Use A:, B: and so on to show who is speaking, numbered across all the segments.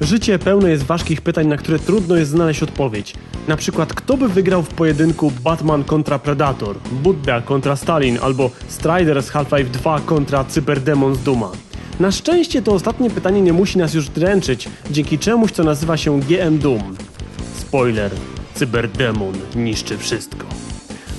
A: Życie pełne jest ważkich pytań, na które trudno jest znaleźć odpowiedź. Na przykład, kto by wygrał w pojedynku Batman kontra Predator, Buddha kontra Stalin albo Strider z Half-Life 2 kontra Cyberdemon z Duma. Na szczęście to ostatnie pytanie nie musi nas już dręczyć, dzięki czemuś, co nazywa się GM Doom. Spoiler, Cyberdemon niszczy wszystko.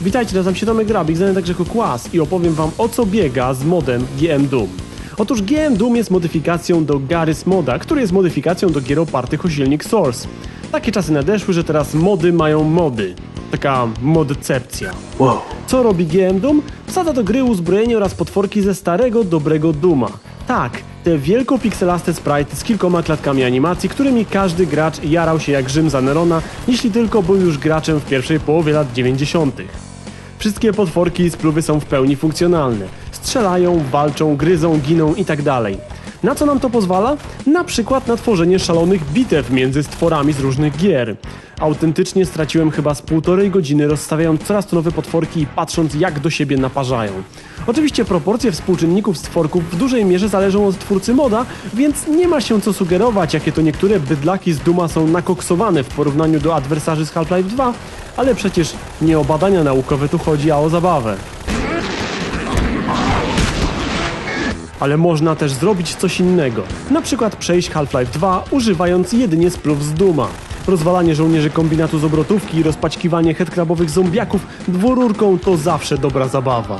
A: Witajcie, nazywam się Tomek Grabik, znany także jako Kłas i opowiem wam o co biega z modem GM Doom. Otóż GM Doom jest modyfikacją do Garry's Moda, który jest modyfikacją do gier opartych o silnik Source. Takie czasy nadeszły, że teraz mody mają mody. Taka modcepcja.
B: Wow.
A: Co robi GM Doom? Wsadza do gry uzbrojenie oraz potworki ze starego, dobrego Duma. Tak, te wielkopixelaste sprite z kilkoma klatkami animacji, którymi każdy gracz jarał się jak Rzym za Nerona, jeśli tylko był już graczem w pierwszej połowie lat 90. Wszystkie potworki i spluwy są w pełni funkcjonalne. Strzelają, walczą, gryzą, giną itd. Na co nam to pozwala? Na przykład na tworzenie szalonych bitew między stworami z różnych gier. Autentycznie straciłem chyba z półtorej godziny rozstawiając coraz to nowe potworki i patrząc jak do siebie naparzają. Oczywiście proporcje współczynników stworków w dużej mierze zależą od twórcy moda, więc nie ma się co sugerować, jakie to niektóre bydlaki z Duma są nakoksowane w porównaniu do adwersarzy z Half-Life 2, ale przecież nie o badania naukowe tu chodzi, a o zabawę. Ale można też zrobić coś innego. Na przykład przejść Half-Life 2 używając jedynie spluw z Duma. Rozwalanie żołnierzy kombinatu z obrotówki i rozpaćkiwanie headcrabowych zombiaków dwururką to zawsze dobra zabawa.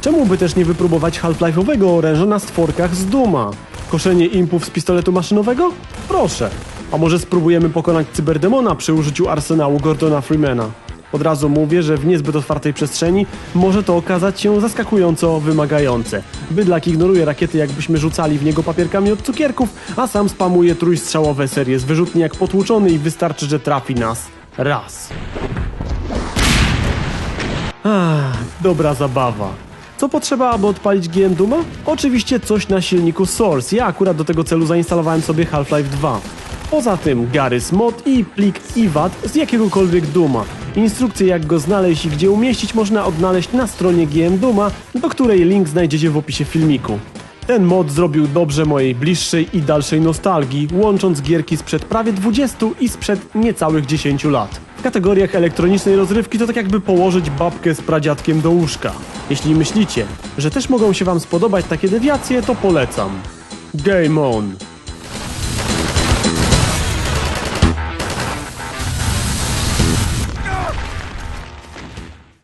A: Czemu by też nie wypróbować Half-Life'owego oręża na stworkach z Duma? Koszenie impów z pistoletu maszynowego? Proszę. A może spróbujemy pokonać cyberdemona przy użyciu arsenału Gordona Freemana? Od razu mówię, że w niezbyt otwartej przestrzeni może to okazać się zaskakująco wymagające. Bydlak ignoruje rakiety jakbyśmy rzucali w niego papierkami od cukierków, a sam spamuje trójstrzałowe serie z wyrzutni jak potłuczony i wystarczy, że trafi nas raz. Ach, dobra zabawa. Co potrzeba, aby odpalić GM Duma? Oczywiście coś na silniku Source. Ja akurat do tego celu zainstalowałem sobie Half-Life 2. Poza tym Garry's Mod i plik IWAT z jakiegokolwiek Duma. Instrukcje jak go znaleźć i gdzie umieścić można odnaleźć na stronie GM Duma, do której link znajdziecie w opisie filmiku. Ten mod zrobił dobrze mojej bliższej i dalszej nostalgii, łącząc gierki sprzed prawie 20 i sprzed niecałych 10 lat. W kategoriach elektronicznej rozrywki to tak jakby położyć babkę z pradziadkiem do łóżka. Jeśli myślicie, że też mogą się wam spodobać takie dewiacje, to polecam. Game on!